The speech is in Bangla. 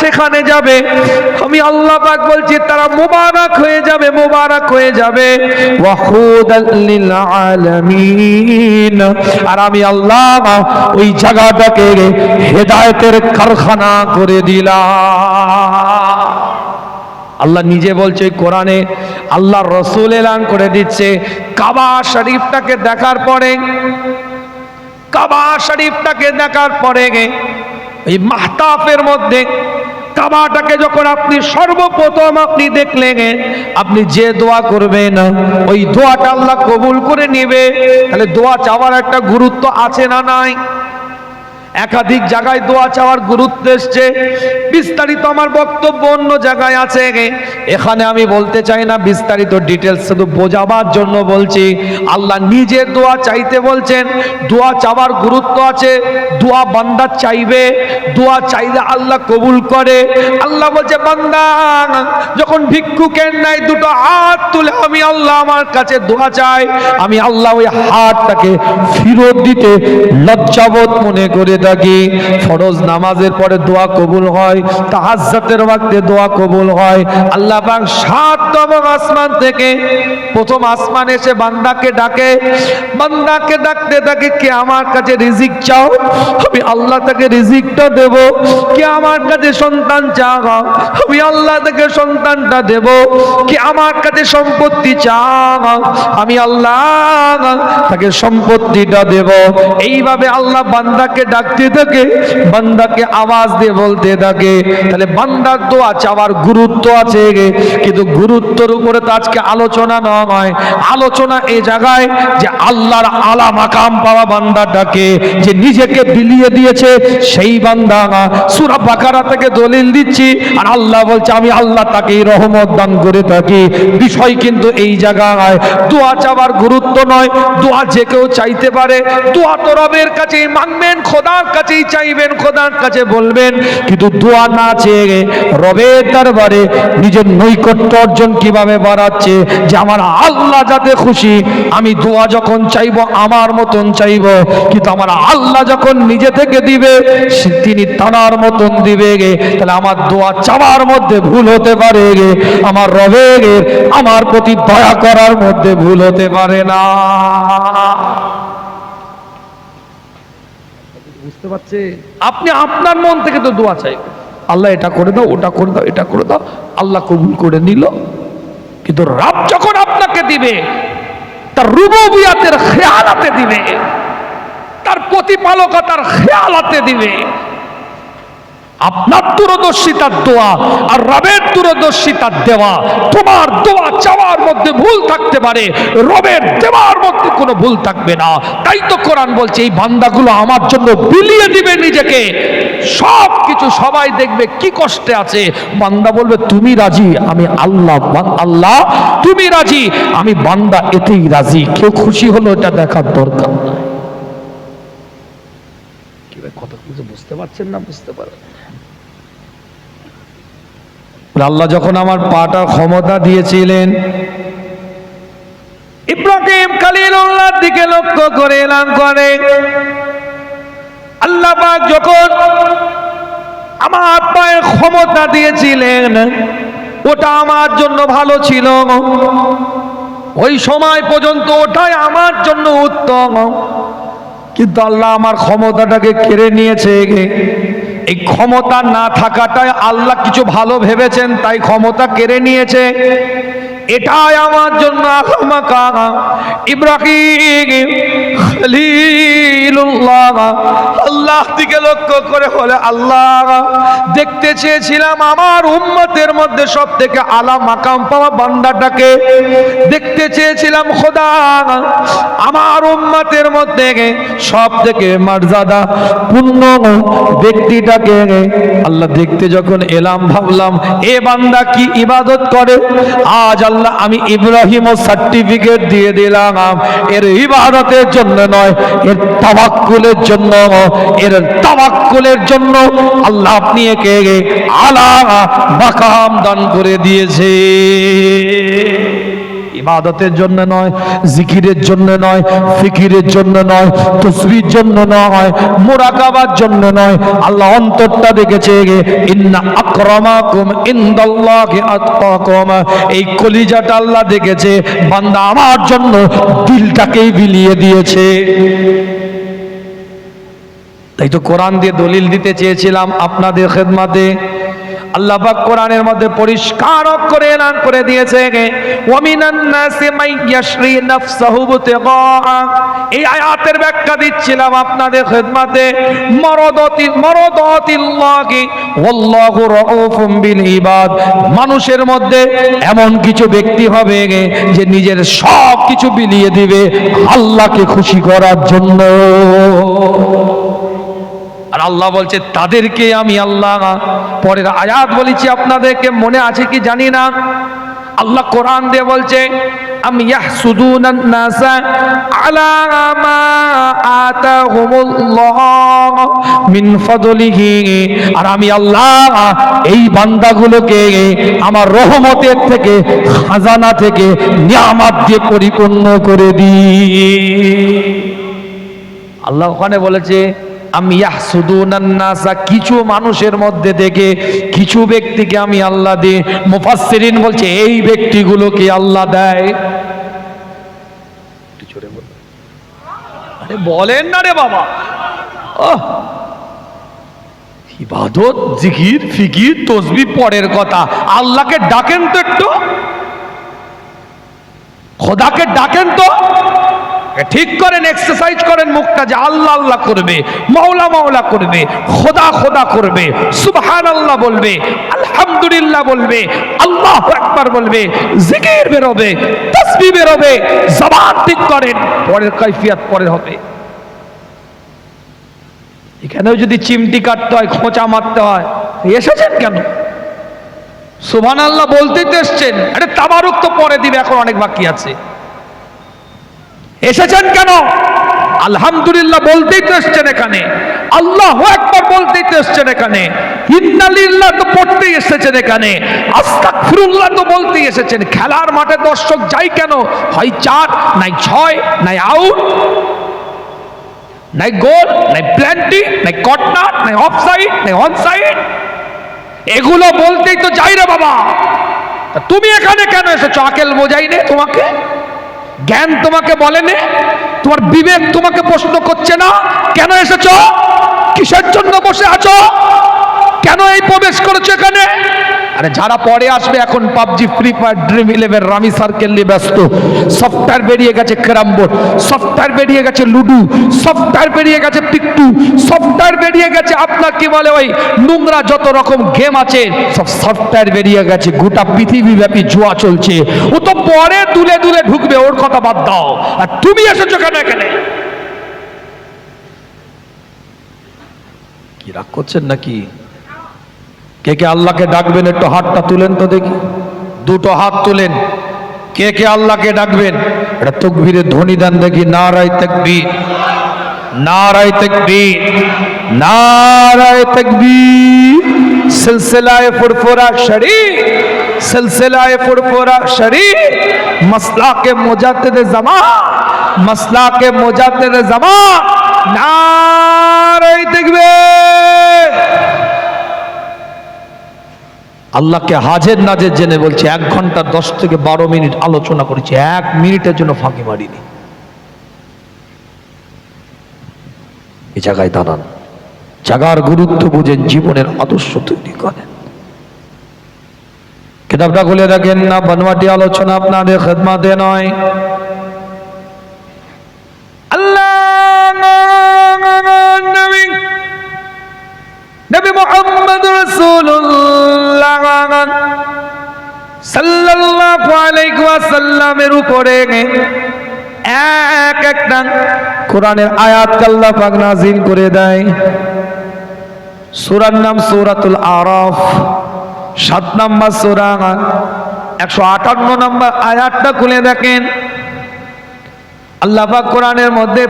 সেখানে যাবে, আমি আল্লাহ বলছি, তারা মোবারক হয়ে যাবে, মোবারক হয়ে যাবে। আর আমি আল্লাহ ওই জায়গাটাকে হেদায়েতের কারখানা করে দিলাম। আল্লাহ নিজে বলছে কোরআনে আল্লাহ রসুল এলান করে দিচ্ছে। কাবা শরীফটাকে দেখার পরে, কাবা শরীফটাকে দেখার পরে, এই মাহতাফের মধ্যে কাবাটাকে যখন আপনি সর্বপ্রথম আপনি দেখলেন, আপনি যে দোয়া করবেন, ওই দোয়াটা আল্লাহ কবুল করে নেবে। তাহলে দোয়া চাওয়ার একটা গুরুত্ব আছে না নাই? একাধিক জায়গায় দোয়া চাওয়ার গুরুত্ব এসছে। বিস্তারিত আমার বক্তব্য অন্য জায়গায় আছে এখানে আমি বলতে চাই না, বিস্তারিত ডিটেলস শুধু বোঝাবার জন্য বলছি। আল্লাহ নিজে দোয়া চাইতে বলছেন, দোয়া চাওয়ার গুরুত্ব আছে। দোয়া বান্দা চাইবে, দোয়া চাইলে আল্লাহ কবুল করে। আল্লাহ বলছে, বান্দা, যখন ভিক্ষুকের নাই দুটো হাত তুলে আমি আল্লাহ আমার কাছে দোয়া চাই, আমি আল্লাহ ওই হাতটাকে ফিরত দিতে লজ্জাবোধ মনে করে থাকি ফরজ নামাজের পরে দোয়া কবুল হয় তাহাজ্জাতের ওয়াক্তে দোয়া কবুল হয়। আল্লাহ পাক সাততম আসমান থেকে প্রথম আসমান এসে বান্দাকে ডাকে, বান্দাকে ডাকতে ডাকে, কে আমার কাছে রিজিক চাও? আমি আল্লাহ তাকে রিজিকটা দেব। কে আমার কাছে সন্তান চাও? আমি আল্লাহ তাকে সন্তানটা দেব। কে আমার কাছে সম্পত্তি চাও? আমি আল্লাহ তাকে সম্পত্তিটা দেব। এইভাবে আল্লাহ বান্দাকে ডাকতে থাকে বান্দাকে আওয়াজ দিয়ে বলতে থাকে, তাহলে বান্দার দোয়া চাওয়ার গুরুত্ব আছে কিন্তু গুরুত্বর উপরে তো আজকে আলোচনা নয় আলোচনা এই জায়গায় যে আল্লাহর আলা মাকাম পাওয়া বান্দাটাকে যে নিজেকে বিলিয়ে দিয়েছে, সেই বান্দা সুরা বাকারা থেকে দলিল দিচ্ছি, আর আল্লাহ বলছে, আমি আল্লাহ তাকে রহমত দান করে থাকি। বিষয় কিন্তু এই জায়গায়, দোয়া চাওয়ার গুরুত্ব নয়। দোয়া যে কেউ চাইতে পারে, দোয়া তো রবের কাছেই মাংবেন খোদার কাছেই চাইবেন, খোদার কাছে বলবেন, কিন্তু দোয়া না চেয়ে রবের দরবারে নিজের নৈকট্য অর্জন কীভাবে বাড়াচ্ছে, যে আমার আল্লাহ যাতে খুশি, আমি দোয়া যখন চাইব, আমার মতন চাইব, কিন্তু আমার আল্লাহ যখন নিজে থেকে দিবে তিনি তানার মতন দিবে গে। তাহলে আমার দোয়া চাওয়ার মধ্যে ভুল হতে পারে গে। আমার রবের, আমার প্রতি দয়া করার মধ্যে ভুল হতে পারে না। বুঝতে পারছে? আপনি আপনার মন থেকে তো দোয়া চাই। আল্লাহ এটা করে দাও, ওটা করে দাও, এটা করে দাও। আল্লাহ কবুল করে নিল। কিন্তু রাব যখন আপনাকে দিবে, তার রুবিয়াতের খেয়ালাতে দিবে। তার প্রতিপালকতার খেয়ালাতে দিবে। আপনার দূরদর্শিতার দোয়া আর রবের দূরদর্শিতার দেওয়া। তোমার দোয়া চাওয়ার মধ্যে ভুল থাকতে পারে, রবের দেওয়ার মধ্যে কোনো ভুল থাকবে না। তাই তো কোরআন বলছে, এই বান্দাগুলো আমার জন্য বিলিয়ে দিবে নিজেকে। সব কিছু সবাই দেখবে কি কষ্টে আছে। বান্দা বলবে, তুমি রাজি? আমি আল্লাহ আল্লাহ, তুমি রাজি? আমি বান্দা এতেই রাজি। কেউ খুশি হলো এটা দেখার দরকার নাই কি ভাই কথা কিছু বুঝতে পারছেন না বুঝতে পারেন আল্লাহ যখন আমার পাটার ক্ষমতা দিয়েছিলেন, ইব্রাহিম দিকে লক্ষ্য করে এলাম করে। আল্লাহ পাক যখন আমার ক্ষমতা দিয়েছিলেন, ওটা আমার জন্য ভালো ছিল। ওই সময় পর্যন্ত ওটাই আমার জন্য উত্তম। কিন্তু আল্লাহ আমার ক্ষমতাটাকে কেড়ে নিয়েছে। এই ক্ষমতা না থাকাটাই আল্লাহ কিছু ভালো ভেবেছেন, তাই ক্ষমতা কেড়ে নিয়েছে। এটাই আমার জন্য ইব্রাহিম আল্লাহ দিকে লক্ষ্য করে হলে আল্লাহ, দেখতে চেয়েছিলাম আমার উম্মতের মধ্যে সব থেকে আলা মাকাম পাওয়া বান্দাটাকে। দেখতে চেয়েছিলাম খোদা, আমার উম্মতের মধ্যে সব থেকে মর্যাদা পূর্ণ ব্যক্তিটাকে। আল্লাহ দেখতে যখন এলাম, ভাবলাম, এ বান্দা কি ইবাদত করে? আজ আল্লাহ আমি ইব্রাহিম সার্টিফিকেট দিয়ে দিলাম, এর ইবাদতের জন্য নয়, এর তাবাক্কুলের জন্য, এর তাবাক্কুলের জন্য আল্লাহ আপনি একে আলা মাকাম দান করে দিয়েছে। ইবাদতের জন্য নয়, জিকিরের জন্য নয়, ফিকিরের জন্য নয়, তসবির জন্য নয় মোরাকাবার জন্য নয়। আল্লাহ অন্তরটা দেখেছে ইন্না আক্রমাকুম ইনদাল্লাহি আতকাকুম। এই কলিজাটা আল্লাহ দেখেছে, বান্দা আমার জন্য দিলটাকেই বিলিয়ে দিয়েছে। তাই তো কোরআন দিয়ে দলিল দিতে চেয়েছিলাম আপনাদের খেদমাতে। আল্লাহ পাক কোরআনের মধ্যে পরিষ্কার করে এলান করে দিয়েছে ওয়ামিনান নাসি মাইয়াশরি নাফসাহু বুতিগা। এই আয়াতের ব্যাখ্যা দিচ্ছিলাম আপনাদের খেদমাতে, মরদতি মরদতিল্লাহি ওয়াল্লাহু রাউফুম বিল ইবাদ। মানুষের মধ্যে এমন কিছু ব্যক্তি হবে যে নিজের সব কিছু বিলিয়ে দিবে আল্লাহকে খুশি করার জন্য। আল্লাহ বলছে, তাদেরকে আমি আল্লাহ পরের আয়াত বলেছি আপনাদেরকে, মনে আছে কি জানি না? আল্লাহ কোরআন দিয়ে বলছে, আমি আর আমি আল্লাহ এই বান্দাগুলোকে আমার রহমতের থেকে, খাজানা থেকে, নিয়ামত দিয়ে পরিপূর্ণ করে দিই। আল্লাহ ওখানে বলেছে আমি কিছু মানুষের মধ্যে থেকে কিছু ব্যক্তিকে আমি আল্লাহ দিই মুফাসসিরিন বলছে, এই ব্যক্তিগুলোকে আল্লাহ দেয়। বলুন। না রে বাবা। ইবাদত, জিকির, ফিকির, তসবি পরের কথা। আল্লাহকে ডাকেন তো একটু। খোদাকে ডাকেন তো। ঠিক করেন এক্সারসাইজ করেন, মুখটা যে আল্লাহ আল্লাহ করবে মাওলা মাওলা করবে, খোদা খোদা করবে সুবহান আল্লাহ বলবে, আলহামদুলিল্লাহ বলবে, আল্লাহ একবার বলবে, জিকির বেরোবে তসবি বেরোবে, জবান ঠিক করেন, পরের কৈফিয়ত পরে হবে। এখানেও যদি চিমটি কাটতে হয়, খোঁচা মারতে হয়, এসেছেন কেন? সুবহান আল্লাহ বলতেই তো এসছেন, আরে তাবারুক তো পরে দিবে, এখন অনেক বাকি আছে। এসেছেন কেন? আলহামদুলিল্লাহ বলতেই তো এসছেন এখানে। আল্লাহ একবার বলতেই তো এসছেন এখানে। ইন্নালিল্লাহ তো পড়তেই এসেছেন এখানে। আস্তাগফিরুল্লাহ তো বলতেই এসেছেন। খেলার মাঠে দর্শক যাই কেন? হয় চার, নাই ছয়, নাই আউট, নাই গোল, নাই প্ল্যান্টি, নাই কর্নার, নাই অফ অফসাইড, নাই অনসাইড। এগুলো বলতেই তো যাই রে বাবা। তুমি এখানে কেন এসেছ? আকেল বোঝাই নে তোমাকে। জ্ঞান তোমাকে বলেনি? তোমার বিবেক তোমাকে প্রশ্ন করছে না? কেন এসেছ? কিসের জন্য বসে আছো? কেন এই প্রবেশ করেছ এখানে? আরে যারা পরে আসবে এখন PUBG Free Fire Dream Eleven Rummy Circle নিয়ে ব্যস্ত। সফটওয়্যার বেরিয়ে গেছে ক্যারাম বোর্ড সফটওয়্যার বেরিয়ে গেছে লুডু সফটওয়্যার বেরিয়ে গেছে পিকটু সফটওয়্যার বেরিয়ে গেছে আপনার কি বলে ওই নোংরা যত রকম গেম আছে, সব সফটওয়্যার বেরিয়ে গেছে। গোটা পৃথিবী ব্যাপী জুয়া চলছে। ও তো পরে তুলে তুলে ঢুকবে, ওর কথা বাদ দাও। আর তুমি এসেছ কেন এখানে? কি রাগ করছেন নাকি? কে কে আল্লাহকে ডাকবেন একটু হাতটা তুলেন তো দেখি। দুটো হাত তুলেন। কে কে আল্লাহকে ডাকবেন? এটা তকবীরের ধ্বনি দেন দেখি নারাই তকবীর। নারাই তকবীর। নারায় তকবীর। সিলসিলায়ে ফুরফুরা শরীর সিলসিলায়ে ফুরফুরা শরীর মাসলাকে মুজাদ্দিদ জামান মাসলাকে মুজাদ্দিদ জামান নারায় তকবীর। আল্লাহকে হাজের নাজের জেনে বলছে, এক ঘণ্টা দশ থেকে বারো মিনিট আলোচনা করেছি, এক মিনিটের জন্য ফাঁকি মারিনি। এ জায়গায় দাঁড়ান। জাগার গুরুত্ব বুঝেন, জীবনের আদর্শ তৈরি করেন। কিতাবটা খুলে রাখেন না, বনমাটি আলোচনা আপনাদের খেদমাতে নয়। ওয়াসাল্লামের উপরে এক একটা কোরআনের আয়াত আল্লাহ পাক নাজিল করে দেয়। সূরার নাম সুরাতুল আরফ। সাত নম্বর সূরা একশো আটান্ন নম্বর আয়াতটা খুলে দেখেন। আল্লাহ পাক কোরআনের মধ্যে